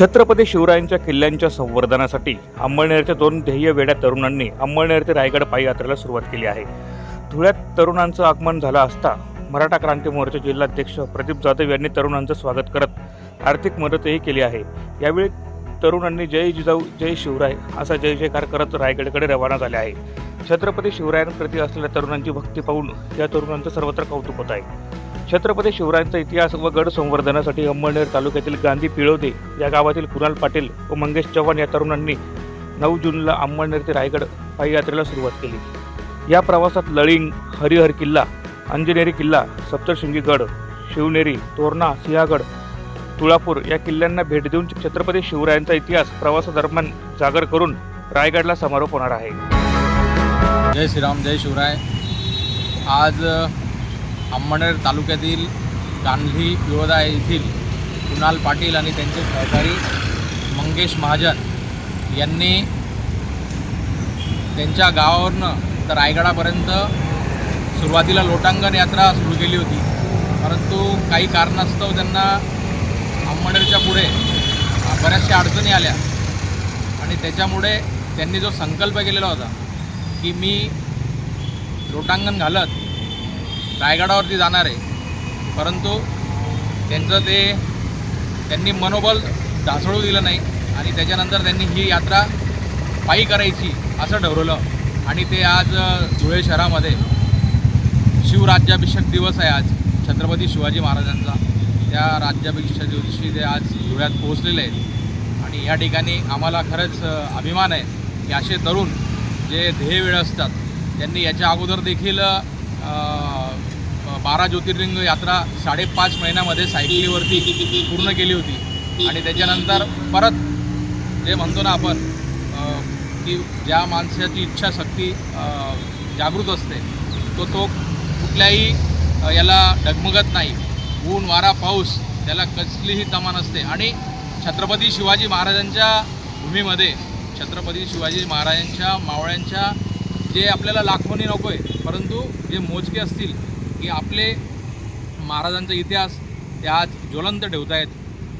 छत्रपती शिवरायांच्या किल्ल्यांच्या संवर्धनासाठी अंमळनेरच्या दोन ध्येय वेड्या तरुणांनी अंमळनेर ते रायगड पायी यात्रेला सुरुवात केली आहे. धुळ्यात तरुणांचं आगमन झालं असता मराठा क्रांती मोर्चा जिल्हाध्यक्ष प्रदीप जाधव यांनी तरुणांचं स्वागत करत आर्थिक मदतही केली आहे. यावेळी तरुणांनी जय जिजाऊ जय शिवराय असा जय जयकार करत रायगडकडे रवाना झाले आहे. छत्रपती शिवरायांप्रती असलेल्या तरुणांची भक्ती पाहून या तरुणांचं सर्वत्र कौतुक होत आहे. छत्रपती शिवरायांचा इतिहास व गड संवर्धनासाठी अंमळनेर तालुक्यातील गांधी पिळवदे या गावातील कुणाल पाटील व मंगेश चव्हाण या तरुणांनी नऊ जूनला अंमळनेर ते रायगड पाययात्रेला सुरुवात केली. या प्रवासात लळिंग हरिहर किल्ला अंजनेरी किल्ला सप्तशृंगी गड शिवनेरी तोरणा सिंहगड तुळापूर या किल्ल्यांना भेट देऊन छत्रपती शिवरायांचा इतिहास प्रवासादरम्यान जागर करून रायगडला समारोप होणार आहे. जय श्रीराम जय शिवराय. आज अ, तालुक्यातील गांधी पिवळदा येथील कुणाल पाटील आणि त्यांचे सहकारी मंगेश महाजन यांनी त्यांच्या गावावरनं तर रायगडापर्यंत सुरुवातीला लोटांगण यात्रा सुरू केली होती. परंतु काही कारणास्तव त्यांना अंमळनेरच्या पुढे बऱ्याचशा अडचणी आल्या. आणि त्याच्यामुळे त्यांनी जो संकल्प केलेला होता की मी लोटांगण घालत रायगडावरती जाणार आहे. परंतु त्यांचं ते त्यांनी मनोबल ढासळू दिलं नाही आणि त्याच्यानंतर त्यांनी ही यात्रा पायी करायची असं ठरवलं. आणि ते आज धुळे शहरामध्ये शिवराज्याभिषेक दिवस आहे आज. छत्रपती शिवाजी महाराजांचा. त्या राज्याभिषेक दिवशी ते आज धुळ्यात पोहोचलेले आहेत. आणि या ठिकाणी आम्हाला खरंच अभिमान आहे की असे तरुण जे ध्येयवेळ असतात त्यांनी याच्या अगोदर देखील बारा ज्योतिर्लिंग यात्रा साडेपाच महिन्यामध्ये सायकलीवरती पूर्ण केली होती. आणि त्याच्यानंतर परत जे म्हणतो ना आपण की ज्या माणसाची इच्छाशक्ती जागृत असते तो तो कुठल्याही याला डगमगत नाही. ऊन वारा पाऊस त्याला कसलीही तमा नसते. आणि छत्रपती शिवाजी महाराजांच्या भूमीमध्ये छत्रपती शिवाजी महाराजांच्या मावळ्यांच्या जे आपल्याला लाखोनी नको आहे परंतु जे मोजके असतील की आपले महाराजांचा इतिहास ते आज ज्वलंत ठेवत आहेत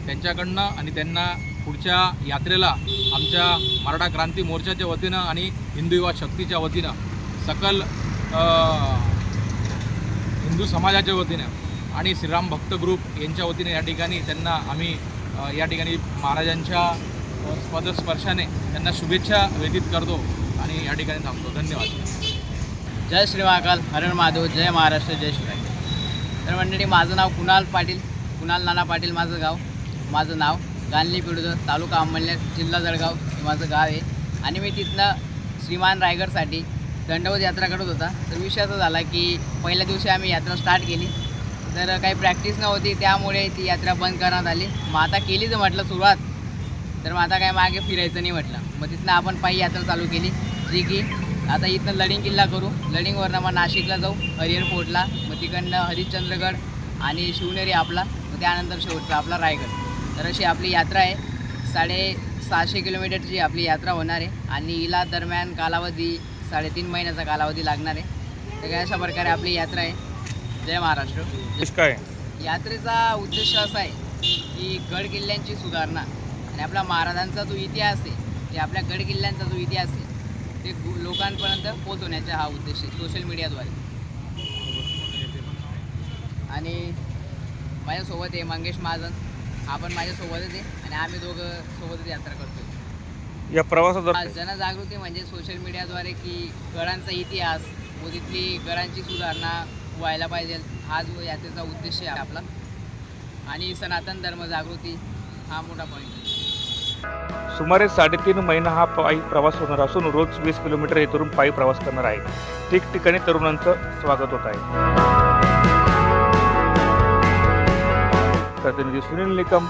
त्यांच्याकडनं आणि त्यांना पुढच्या यात्रेला आमच्या मराठा क्रांती मोर्चाच्या वतीनं आणि हिंदू युवा शक्तीच्या वतीनं सकल हिंदू समाजाच्या वतीनं आणि श्रीराम भक्त ग्रुप यांच्या वतीने या ठिकाणी त्यांना आम्ही या ठिकाणी महाराजांच्या पदस्पर्शाने त्यांना शुभेच्छा व्यतीत करतो आणि या ठिकाणी थांबतो. धन्यवाद. जय श्री महाकाल हरण महादेव जय महाराष्ट्र जय शिवराय तर मंडळी माझं नाव कुणाल पाटील कुणाल नाना पाटील माझं गाव. माझं नाव गांधली पिढुद तालुका अंमलनेर जिल्हा जळगाव. हे माझं गाव आहे. आणि मी तिथनं श्रीमान रायगडसाठी दंडवत यात्रा करत होता. तर विषय असा झाला की पहिल्या दिवशी आम्ही यात्रा स्टार्ट केली. तर काही प्रॅक्टिस नव्हती त्यामुळे ती यात्रा बंद करण्यात आली. मग आता केलीच म्हटलं सुरुवात तर मग आता काय मागे फिरायचं नाही म्हटलं. मग तिथनं आपण पायी यात्रा चालू केली. जी की आता इथनं लडिंग किल्ला करू. लडिंगवरनं मग नाशिकला जाऊ हरिहर फोर्टला मग तिकडनं हरिश्चंद्रगड आणि शिवनेरी आपला मग त्यानंतर शेवटचा आपला रायगड. तर अशी आपली यात्रा आहे. साडे सहाशे किलोमीटरची आपली यात्रा होणार आहे आणि हिला दरम्यान कालावधी साडेतीन महिन्याचा कालावधी लागणार आहे. तर अशा प्रकारे आपली यात्रा आहे. जय महाराष्ट्र. काय यात्रेचा उद्देश असा आहे की गड किल्ल्यांची सुधारणा आणि आपला महाराजांचा जो इतिहास आहे ते आपल्या गड किल्ल्यांचा जो इतिहास आहे ते लोकांपर्यंत पोहोचवण्याचा हा उद्देश आहे सोशल मीडियाद्वारे आणि माझ्यासोबत आहे मंगेश महाजन. हा पण माझ्यासोबतच आहे आणि आम्ही दोघं सोबतच यात्रा करतो या प्रवासात जनजागृती म्हणजे सोशल मीडियाद्वारे की गडांचा इतिहास व तिथली गडांची सुधारणा व्हायला पाहिजे. हा जो यात्रेचा उद्देश आहे आपला. आणि सनातन धर्म जागृती हा मोठा पॉईंट आहे. सुमारे साडेतीन महिना हा पायी प्रवास होणार असून रोज वीस किलोमीटर हे तरुण पायी प्रवास करणार आहे. ठिकठिकाणी तरुणांचं स्वागत होत आहे. प्रतिनिधी सुनील निकम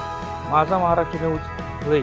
माझा महाराष्ट्र न्यूज धुळे.